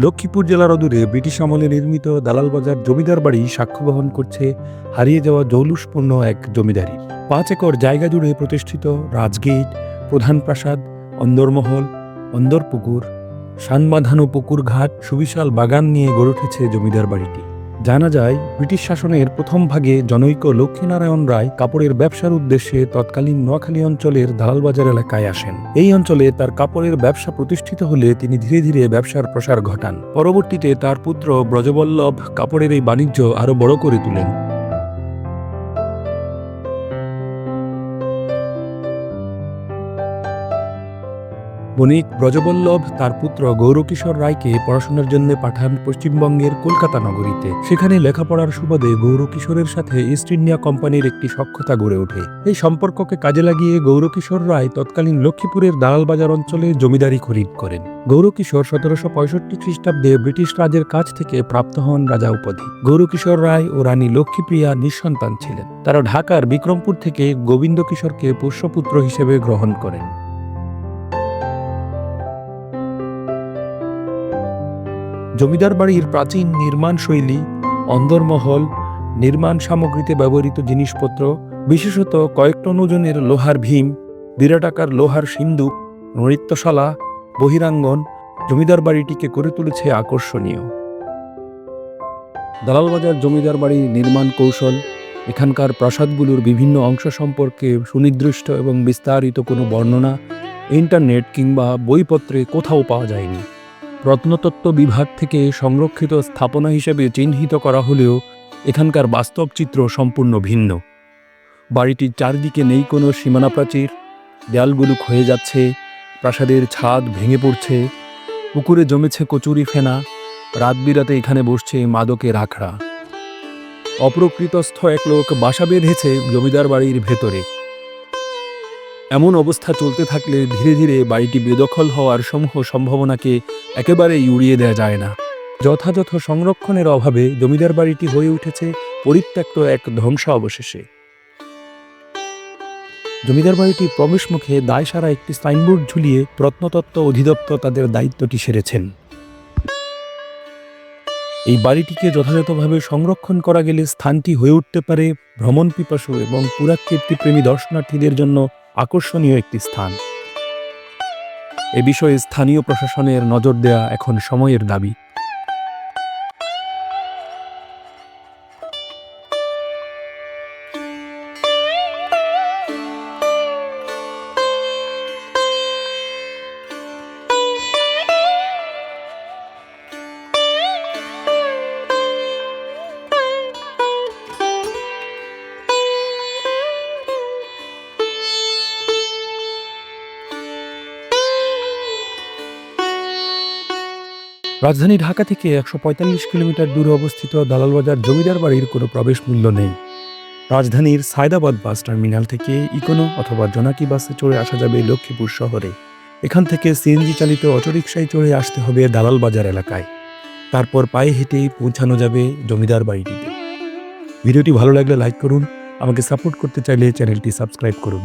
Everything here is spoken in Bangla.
লক্ষ্মীপুর জেলার অদূরে ব্রিটিশ আমলে নির্মিত দালাল বাজার জমিদার বাড়ি সাক্ষ্য বহন করছে হারিয়ে যাওয়া জৌলুসপূর্ণ এক জমিদারি। পাঁচ একর জায়গা জুড়ে প্রতিষ্ঠিত রাজগেট, প্রধান প্রাসাদ, অন্দরমহল, অন্দরপুকুর, সানবাঁধানো পুকুর ঘাট সুবিশাল বাগান নিয়ে গড়ে উঠেছে জমিদার বাড়িটি। জানা যায়, ব্রিটিশ শাসনের প্রথম ভাগে জনৈক লক্ষ্মীনারায়ণ রায় কাপড়ের ব্যবসার উদ্দেশ্যে তৎকালীন নোয়াখালী অঞ্চলের দালালবাজার এলাকায় আসেন। এই অঞ্চলে তার কাপড়ের ব্যবসা প্রতিষ্ঠিত হলে তিনি ধীরে ধীরে ব্যবসার প্রসার ঘটান। পরবর্তীতে তার পুত্র ব্রজবল্লভ কাপড়ের এই বাণিজ্য আরও বড় করে তোলেন। বণিক ব্রজবল্লভ, তার পুত্র গৌরকিশোর রায়কে পড়াশোনার জন্য পাঠান পশ্চিমবঙ্গের কলকাতা নগরীতে। সেখানে লেখাপড়ার সুবাদে গৌরকিশোরের সাথে ইস্ট ইন্ডিয়া কোম্পানির একটি সক্ষতা গড়ে ওঠে। এই সম্পর্ককে কাজে লাগিয়ে গৌরকিশোর রায় তৎকালীন লক্ষ্মীপুরের দালালবাজার অঞ্চলে জমিদারি খরিদ করেন। গৌরকিশোর সতেরোশো পঁয়ষট্টি খ্রিস্টাব্দে ব্রিটিশ রাজের কাছ থেকে প্রাপ্ত হন রাজা উপাধি। গৌরকিশোর রায় ও রানী লক্ষ্মীপ্রিয়া নিঃসন্তান ছিলেন। তারা ঢাকার বিক্রমপুর থেকে গোবিন্দ কিশোরকে পোষ্যপুত্র হিসেবে গ্রহণ করেন। জমিদার বাড়ির প্রাচীন নির্মাণ শৈলী, অন্দরমহল, নির্মাণ সামগ্রীতে ব্যবহৃত জিনিসপত্র, বিশেষত কয়েক টন ওজনের লোহার ভীম বিরাটাকার লোহার সিন্দুক, নৃত্যশালা, বহিরাঙ্গন জমিদার বাড়িটিকে করে তুলেছে আকর্ষণীয়। দালালবাজার জমিদার বাড়ির নির্মাণ কৌশল, এখানকার প্রাসাদগুলোর বিভিন্ন অংশ সম্পর্কে সুনির্দিষ্ট এবং বিস্তারিত কোনো বর্ণনা, ইন্টারনেট কিংবা বইপত্রে কোথাও পাওয়া যায়নি। প্রত্নতত্ত্ব বিভাগ থেকে সংরক্ষিত স্থাপনা হিসেবে চিহ্নিত করা হলেও এখানকার বাস্তব চিত্র সম্পূর্ণ ভিন্ন। বাড়িটির চারদিকে নেই কোনো সীমানা প্রাচীর, দেয়ালগুলো ক্ষয়ে যাচ্ছে, প্রাসাদের ছাদ ভেঙে পড়ছে, পুকুরে জমেছে কচুরি ফেনা রাত বিরাতে এখানে বসছে মাদকের আখড়া অপ্রকৃতস্থ এক লোক বাসা বেঁধেছে জমিদার বাড়ির ভেতরে। এমন অবস্থা চলতে থাকলে ধীরে ধীরে বাড়িটি বেদখল হওয়ার সমূহ সম্ভাবনাকে একেবারেই উড়িয়ে দেওয়া যায় না। যথাযথ সংরক্ষণের অভাবে জমিদার বাড়িটি হয়ে উঠেছে পরিত্যক্ত এক ধ্বংস অবশেষে জমিদার বাড়িটি প্রবেশ মুখে দায়সারা একটি সাইনবোর্ড ঝুলিয়ে প্রত্নতত্ত্ব অধিদপ্তর তাদের দায়িত্বটি সেরেছেন। এই বাড়িটিকে যথাযথভাবে সংরক্ষণ করা গেলে স্থানটি হয়ে উঠতে পারে ভ্রমণ পিপাসু এবং পুরাকীর্তিপ্রেমী দর্শনার্থীদের জন্য আকর্ষণীয় একটি স্থান। এ বিষয়ে স্থানীয় প্রশাসনের নজর দেয়া এখন সময়ের দাবি। রাজধানী ঢাকা থেকে একশো পঁয়তাল্লিশ কিলোমিটার দূরে অবস্থিত দালালবাজার জমিদার বাড়ির কোনো প্রবেশ মূল্য নেই। রাজধানীর সায়দাবাদ বাস টার্মিনাল থেকে ইকোনো অথবা জোনাকি বাসে চড়ে আসা যাবে লক্ষ্মীপুর শহরে। এখান থেকে সিএনজি চালিত অটোরিকশায় চড়ে আসতে হবে দালাল বাজার এলাকায়। তারপর পায়ে হেঁটেই পৌঁছানো যাবে জমিদার বাড়িটিতে। ভিডিওটি ভালো লাগলে লাইক করুন। আমাকে সাপোর্ট করতে চাইলে চ্যানেলটি সাবস্ক্রাইব করুন।